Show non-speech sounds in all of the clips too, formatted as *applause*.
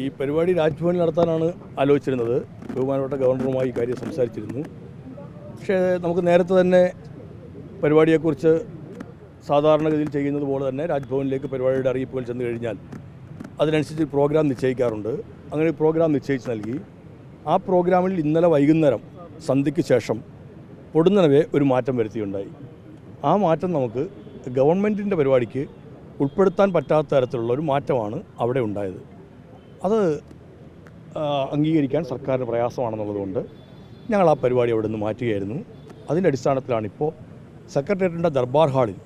ഈ പരിപാടി രാജ്ഭവനിൽ നടത്താനാണ് ആലോചിച്ചിരുന്നത്. ബഹുമാനപ്പെട്ട ഗവർണറുമായി കാര്യം സംസാരിച്ചിരുന്നു. പക്ഷേ നമുക്ക് നേരത്തെ തന്നെ പരിപാടിയെക്കുറിച്ച് സാധാരണഗതിയിൽ ചെയ്യുന്നത് പോലെ തന്നെ രാജ്ഭവനിലേക്ക് പരിപാടിയുടെ അറിയിപ്പുകൾ ചെന്ന് കഴിഞ്ഞാൽ അതിനനുസരിച്ച് പ്രോഗ്രാം നിശ്ചയിക്കാറുണ്ട്. അങ്ങനെ പ്രോഗ്രാം നിശ്ചയിച്ച് നൽകി. ആ പ്രോഗ്രാമിൽ ഇന്നലെ വൈകുന്നേരം സന്ധ്യയ്ക്ക് ശേഷം പൊടുന്നനവെ ഒരു മാറ്റം വരുത്തിയുണ്ടായി. ആ മാറ്റം നമുക്ക് ഗവൺമെന്റിന്റെ പരിപാടിക്ക് ഉൾപ്പെടുത്താൻ പറ്റാത്ത തരത്തിലുള്ള ഒരു മാറ്റമാണ് അവിടെ ഉണ്ടായത്. അത് അംഗീകരിക്കാൻ സർക്കാരിന് പ്രയാസമാണെന്നുള്ളതുകൊണ്ട് ഞങ്ങൾ ആ പരിപാടി അവിടെ നിന്ന് മാറ്റുകയായിരുന്നു. അതിന്റെ അടിസ്ഥാനത്തിലാണ് ഇപ്പോൾ സെക്രട്ടേറിയറ്റിന്റെ ദർബാർ ഹാളിൽ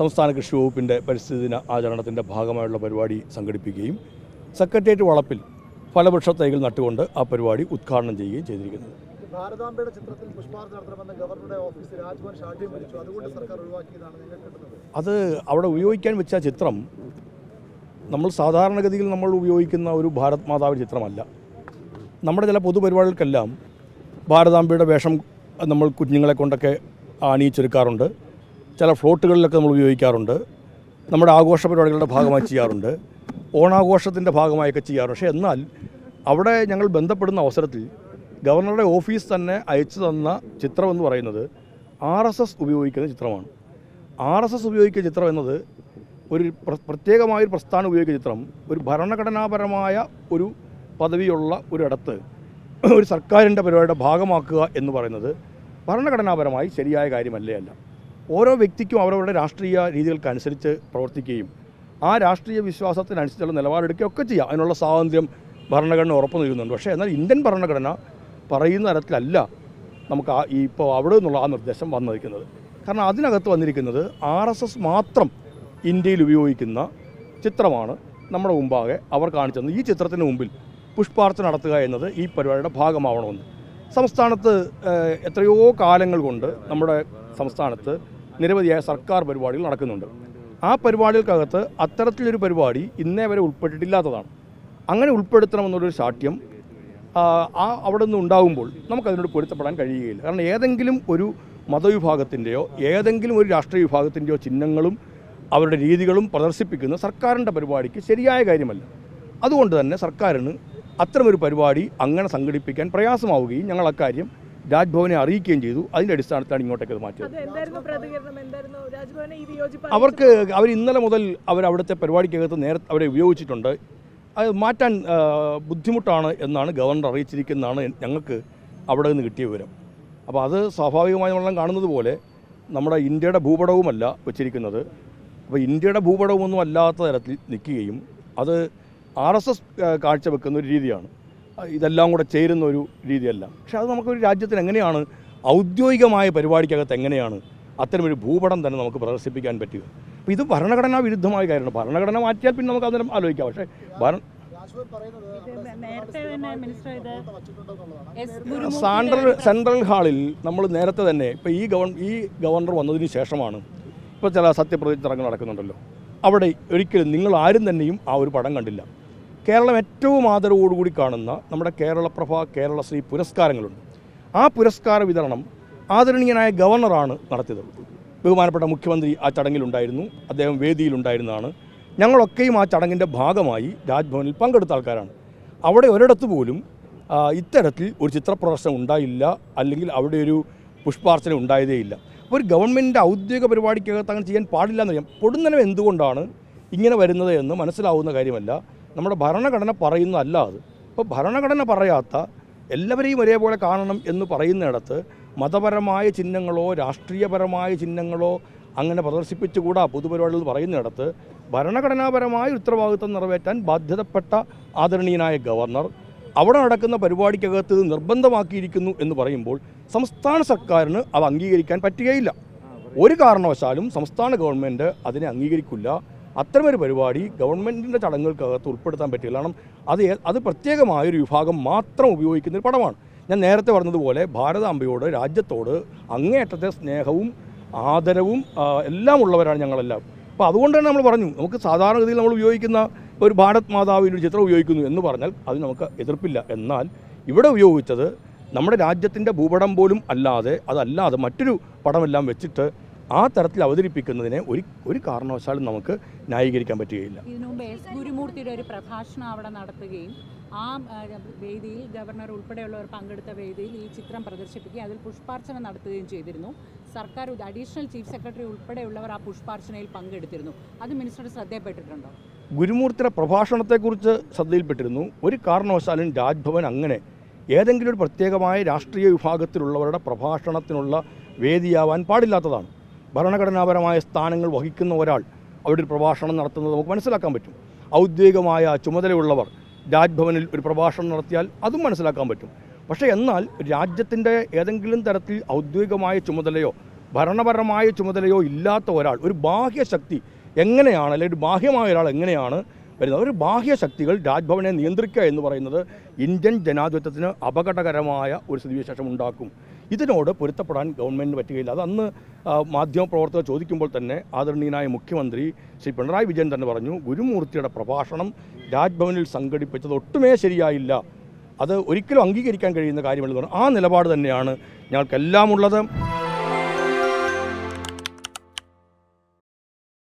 സംസ്ഥാന കൃഷി വകുപ്പിന്റെ പരിസ്ഥിതി ദിന ആചരണത്തിന്റെ ഭാഗമായുള്ള പരിപാടി സംഘടിപ്പിക്കുകയും സെക്രട്ടേറിയറ്റ് വളപ്പിൽ ഫലവൃക്ഷ തൈകൾ നട്ടുകൊണ്ട് ആ പരിപാടി ഉദ്ഘാടനം ചെയ്യുകയും ചെയ്തിരിക്കുന്നത്. ഭാരതാംബയുടെ ചിത്രത്തിൽ പുഷ്പാർച്ച നടത്തണമെന്ന ഗവർണറുടെ ഓഫീസ് രാജ്ഭവൻ അതുകൊണ്ട് സർക്കാർ ഒഴിവാക്കിയതാണ് അത് അവിടെ ഉപയോഗിക്കാൻ വെച്ച ചിത്രം നമ്മൾ സാധാരണഗതിയിൽ നമ്മൾ ഉപയോഗിക്കുന്ന ഒരു ഭാരത് മാതാവ് ചിത്രമല്ല. നമ്മുടെ ചില പൊതുപരിപാടികൾക്കെല്ലാം ഭാരതാംബയുടെ വേഷം നമ്മൾ കുഞ്ഞുങ്ങളെ കൊണ്ടൊക്കെ അണിയിച്ചെടുക്കാറുണ്ട് ചില ഫ്ലോട്ടുകളിലൊക്കെ നമ്മൾ ഉപയോഗിക്കാറുണ്ട്. നമ്മുടെ ആഘോഷ പരിപാടികളുടെ ഭാഗമായി ചെയ്യാറുണ്ട്. ഓണാഘോഷത്തിന്റെ ഭാഗമായൊക്കെ ചെയ്യാറുണ്ട്. പക്ഷേ എന്നാൽ അവിടെ ഞങ്ങൾ ബന്ധപ്പെടുന്ന അവസരത്തിൽ ഗവർണറുടെ ഓഫീസ് തന്നെ അയച്ചു തന്ന ചിത്രം എന്ന് പറയുന്നത് ആർ എസ് എസ് ഉപയോഗിക്കുന്ന ചിത്രമാണ്. ആർ എസ് എസ് ഉപയോഗിക്കുന്ന ചിത്രം എന്നത് ഒരു പ്രത്യേകമായ ഒരു പ്രസ്ഥാനം ഉപയോഗിക്കുന്ന ചിത്രം ഒരു ഭരണഘടനാപരമായ ഒരു പദവിയുള്ള ഒരിടത്ത് *clears throat* ഒരു സർക്കാരിന്റെ പരിപാടിയുടെ ഭാഗമാക്കുക എന്ന് പറയുന്നത് ഭരണഘടനാപരമായി ശരിയായ കാര്യമല്ലേ അല്ല. ഓരോ വ്യക്തിക്കും അവരവരുടെ രാഷ്ട്രീയ രീതികൾക്കനുസരിച്ച് പ്രവർത്തിക്കുകയും ആ രാഷ്ട്രീയ വിശ്വാസത്തിനനുസരിച്ചുള്ള നിലപാടെടുക്കുകയൊക്കെ ചെയ്യാം. അതിനുള്ള സ്വാതന്ത്ര്യം ഭരണഘടന ഉറപ്പ് നൽകുന്നുണ്ട്. പക്ഷേ എന്നാൽ ഇന്ത്യൻ ഭരണഘടന പറയുന്ന തരത്തിലല്ല നമുക്ക് ആ ഇപ്പോൾ അവിടെ നിന്നുള്ള ആ നിർദ്ദേശം വന്നിരിക്കുന്നത്. കാരണം അതിനകത്ത് വന്നിരിക്കുന്നത് ആർ മാത്രം ഇന്ത്യയിൽ ഉപയോഗിക്കുന്ന ചിത്രമാണ് നമ്മുടെ മുമ്പാകെ അവർ കാണിച്ചത്. ഈ ചിത്രത്തിന് മുമ്പിൽ പുഷ്പാർച്ച നടത്തുക എന്നത് ഈ പരിപാടിയുടെ ഭാഗമാവണമെന്ന്. സംസ്ഥാനത്ത് എത്രയോ കാലങ്ങൾ കൊണ്ട് നമ്മുടെ സംസ്ഥാനത്ത് നിരവധിയായ സർക്കാർ പരിപാടികൾ നടക്കുന്നുണ്ട്. ആ പരിപാടികൾക്കകത്ത് അത്തരത്തിലൊരു പരിപാടി ഇന്നേ വരെ ഉൾപ്പെട്ടിട്ടില്ലാത്തതാണ്. അങ്ങനെ ഉൾപ്പെടുത്തണമെന്നുള്ളൊരു ശാഠ്യം ആ അവിടെ നിന്ന് ഉണ്ടാകുമ്പോൾ നമുക്കതിനോട് പൊരുത്തപ്പെടാൻ കഴിയുകയില്ല. കാരണം ഏതെങ്കിലും ഒരു മതവിഭാഗത്തിന്റെയോ ഏതെങ്കിലും ഒരു രാഷ്ട്രീയ വിഭാഗത്തിന്റെയോ ചിഹ്നങ്ങളും അവരുടെ രീതികളും പ്രദർശിപ്പിക്കുന്ന സർക്കാരിന്റെ പരിപാടിക്ക് ശരിയായ കാര്യമല്ല. അതുകൊണ്ട് തന്നെ സർക്കാരിന് അത്തരമൊരു പരിപാടി അങ്ങനെ സംഘടിപ്പിക്കാൻ പ്രയാസമാവുകയും ഞങ്ങൾ അക്കാര്യം രാജ്ഭവനെ അറിയിക്കുകയും ചെയ്തു. അതിന്റെ അടിസ്ഥാനത്തിലാണ് ഇങ്ങോട്ടേക്ക് ഇത് മാറ്റിയത്. അവർക്ക് അവർ ഇന്നലെ മുതൽ അവർ അവിടുത്തെ പരിപാടിക്കകത്ത് നേരത്തെ അവരെ ഉപയോഗിച്ചിട്ടുണ്ട്. അത് മാറ്റാൻ ബുദ്ധിമുട്ടാണ് എന്നാണ് ഗവർണർ അറിയിച്ചിരിക്കുന്നതാണ് ഞങ്ങൾക്ക് അവിടെ നിന്ന് കിട്ടിയ വിവരം. അപ്പോൾ അത് സ്വാഭാവികമായി നമ്മളെല്ലാം കാണുന്നത് പോലെ നമ്മുടെ ഇന്ത്യയുടെ ഭൂപടവുമല്ല വെച്ചിരിക്കുന്നത്. അപ്പോൾ ഇന്ത്യയുടെ ഭൂപടമൊന്നും അല്ലാത്ത തരത്തിൽ നിൽക്കുകയും അത് ആർ എസ് എസ് കാഴ്ചവെക്കുന്ന ഒരു രീതിയാണ്. ഇതെല്ലാം കൂടെ ചേരുന്ന ഒരു രീതിയല്ല. പക്ഷേ അത് നമുക്കൊരു രാജ്യത്തിന് എങ്ങനെയാണ് ഔദ്യോഗികമായ പരിപാടിക്കകത്ത് എങ്ങനെയാണ് അത്തരമൊരു ഭൂപടം തന്നെ നമുക്ക് പ്രദർശിപ്പിക്കാൻ പറ്റുക? അപ്പോൾ ഇത് ഭരണഘടനാ വിരുദ്ധമായ കാര്യമാണ്. ഭരണഘടന മാറ്റിയാൽ പിന്നെ നമുക്ക് അന്നേരം ആലോചിക്കാം. പക്ഷേ ഭരണ ഗുരുമൂർത്തി സെൻട്രൽ ഹാളിൽ നമ്മൾ നേരത്തെ തന്നെ ഇപ്പോൾ ഈ ഗവൺ ഈ ഗവർണർ വന്നതിന് ശേഷമാണ് ഇപ്പോൾ ചില സത്യപ്രതിജ്ഞ ചടങ്ങ് നടക്കുന്നുണ്ടല്ലോ. അവിടെ ഒരിക്കലും നിങ്ങൾ ആരും തന്നെയും ആ ഒരു പടം കണ്ടില്ല. കേരളം ഏറ്റവും ആദരവോടുകൂടി കാണുന്ന നമ്മുടെ കേരളപ്രഭ കേരളശ്രീ പുരസ്കാരങ്ങളുണ്ട്. ആ പുരസ്കാര വിതരണം ആദരണീയനായ ഗവർണറാണ് നടത്തിയത്. ബഹുമാനപ്പെട്ട മുഖ്യമന്ത്രി ആ ചടങ്ങിലുണ്ടായിരുന്നു. അദ്ദേഹം വേദിയിലുണ്ടായിരുന്നതാണ്. ഞങ്ങളൊക്കെയും ആ ചടങ്ങിന്റെ ഭാഗമായി രാജ്ഭവനിൽ പങ്കെടുത്ത ആൾക്കാരാണ്. അവിടെ ഒരിടത്ത് പോലും ഇത്തരത്തിൽ ഒരു ചിത്രപ്രദർശനം ഉണ്ടായില്ല. അല്ലെങ്കിൽ അവിടെ ഒരു പുഷ്പാർച്ചന ഉണ്ടായതേയില്ല അപ്പോൾ ഒരു ഗവൺമെന്റിന്റെ ഔദ്യോഗിക പരിപാടിക്കകത്ത് അങ്ങനെ ചെയ്യാൻ പാടില്ല എന്നറിയാം പൊടുന്നനം എന്തുകൊണ്ടാണ് ഇങ്ങനെ വരുന്നത് എന്ന് മനസ്സിലാവുന്ന കാര്യമല്ല. നമ്മുടെ ഭരണഘടന പറയുന്നതല്ല അത്. അപ്പോൾ ഭരണഘടന പറയാത്ത എല്ലാവരെയും ഒരേപോലെ കാണണം എന്ന് പറയുന്നിടത്ത് മതപരമായ ചിഹ്നങ്ങളോ രാഷ്ട്രീയപരമായ ചിഹ്നങ്ങളോ അങ്ങനെ പ്രദർശിപ്പിച്ചുകൂടാ പൊതുപരിപാടികൾ പറയുന്നിടത്ത് ഭരണഘടനാപരമായ ഉത്തരവാദിത്വം നിറവേറ്റാൻ ബാധ്യതപ്പെട്ട ആദരണീയനായ ഗവർണർ അവിടെ നടക്കുന്ന പരിപാടിക്കകത്ത് നിർബന്ധമാക്കിയിരിക്കുന്നു എന്ന് പറയുമ്പോൾ സംസ്ഥാന സർക്കാരിന് അത് അംഗീകരിക്കാൻ പറ്റുകയില്ല. ഒരു കാരണവശാലും സംസ്ഥാന ഗവൺമെന്റ് അതിനെ അംഗീകരിക്കില്ല. അത്തരമൊരു പരിപാടി ഗവൺമെന്റിന്റെ ചടങ്ങുകൾക്കകത്ത് ഉൾപ്പെടുത്താൻ പറ്റില്ല. കാരണം അത് അത് പ്രത്യേകമായൊരു വിഭാഗം മാത്രം ഉപയോഗിക്കുന്ന ഒരു പടമാണ്. ഞാൻ നേരത്തെ പറഞ്ഞതുപോലെ ഭാരതാംബയോട് രാജ്യത്തോട് അങ്ങേയറ്റത്തെ സ്നേഹവും ആദരവും എല്ലാം ഉള്ളവരാണ് ഞങ്ങളെല്ലാം അപ്പോൾ അതുകൊണ്ട് തന്നെ നമ്മൾ പറഞ്ഞു നമുക്ക് സാധാരണഗതിയിൽ നമ്മൾ ഉപയോഗിക്കുന്ന ഒരു ഭാരത് മാതാവിന്റെ ചിത്രം ഉപയോഗിക്കുന്നു എന്ന് പറഞ്ഞാൽ അത് നമുക്ക് എതിർപ്പില്ല. എന്നാൽ ഇവിടെ ഉപയോഗിച്ചത് നമ്മുടെ രാജ്യത്തിന്റെ ഭൂപടം പോലും അല്ലാതെ അതല്ലാതെ മറ്റൊരു പടമെല്ലാം വെച്ചിട്ട് ആ തരത്തിൽ അവതരിപ്പിക്കുന്നതിനെ ഒരു ഒരു കാരണവശാലും നമുക്ക് ന്യായീകരിക്കാൻ പറ്റുകയില്ല. ഗുരുമൂർത്തിയുടെ ഒരു പ്രഭാഷണം അവിടെ നടത്തുകയും ആ, വേദിയിൽ ഗവർണർ ഉൾപ്പെടെയുള്ളവർ പങ്കെടുത്ത വേദിയിൽ ഈ ചിത്രം പ്രദർശിപ്പിക്കുകയും അതിൽ പുഷ്പാർച്ചന നടത്തുകയും ചെയ്തിരുന്നു. സർക്കാർ അഡീഷണൽ ചീഫ് സെക്രട്ടറി ഉൾപ്പെടെയുള്ളവർ ആ പുഷ്പാർച്ചനയിൽ പങ്കെടുത്തിരുന്നു. അത് മിനിസ്റ്റർ ശ്രദ്ധയപ്പെട്ടിട്ടുണ്ടോ? ഗുരുമൂർത്തിയുടെ പ്രഭാഷണത്തെക്കുറിച്ച് ശ്രദ്ധയിൽപ്പെട്ടിരുന്നു. ഒരു കാരണവശാലും രാജ്ഭവൻ അങ്ങനെ ഏതെങ്കിലും ഒരു പ്രത്യേകമായ രാഷ്ട്രീയ വിഭാഗത്തിലുള്ളവരുടെ പ്രഭാഷണത്തിനുള്ള വേദിയാവാൻ പാടില്ലാത്തതാണ്. ഭരണഘടനാപരമായ സ്ഥാനങ്ങൾ വഹിക്കുന്ന ഒരാൾ അവിടെ ഒരു പ്രഭാഷണം നടത്തുന്നത് നമുക്ക് മനസ്സിലാക്കാൻ പറ്റും. ഔദ്യോഗികമായ ചുമതലയുള്ളവർ രാജ്ഭവനിൽ ഒരു പ്രഭാഷണം നടത്തിയാൽ അതും മനസ്സിലാക്കാൻ പറ്റും. പക്ഷേ എന്നാൽ രാജ്യത്തിന്റെ ഏതെങ്കിലും തരത്തിൽ ഔദ്യോഗികമായ ചുമതലയോ ഭരണപരമായ ചുമതലയോ ഇല്ലാത്ത ഒരാൾ ഒരു ബാഹ്യശക്തി എങ്ങനെയാണ് അല്ലെങ്കിൽ ഒരു ബാഹ്യമായ ഒരാൾ എങ്ങനെയാണ് വരുന്നത്? ഒരു ബാഹ്യശക്തികൾ രാജ്ഭവനെ നിയന്ത്രിക്കുക എന്ന് പറയുന്നത് ഇന്ത്യൻ ജനാധിപത്യത്തിന് അപകടകരമായ ഒരു സ്ഥിതിവിശേഷം ഉണ്ടാക്കും. ഇതിനോട് പൊരുത്തപ്പെടാൻ ഗവൺമെന്റിന് പറ്റുകയില്ല. അത് അന്ന് മാധ്യമപ്രവർത്തകർ ചോദിക്കുമ്പോൾ തന്നെ ആദരണീയനായ മുഖ്യമന്ത്രി ശ്രീ പിണറായി വിജയൻ തന്നെ പറഞ്ഞു ഗുരുമൂർത്തിയുടെ പ്രഭാഷണം രാജ്ഭവനിൽ സംഘടിപ്പിച്ചത് ഒട്ടുമേ ശരിയായില്ല. അത് ഒരിക്കലും അംഗീകരിക്കാൻ കഴിയുന്ന കാര്യമല്ലെന്ന് പറഞ്ഞു. ആ നിലപാട് തന്നെയാണ് ഞങ്ങൾക്കെല്ലാം ഉള്ളത്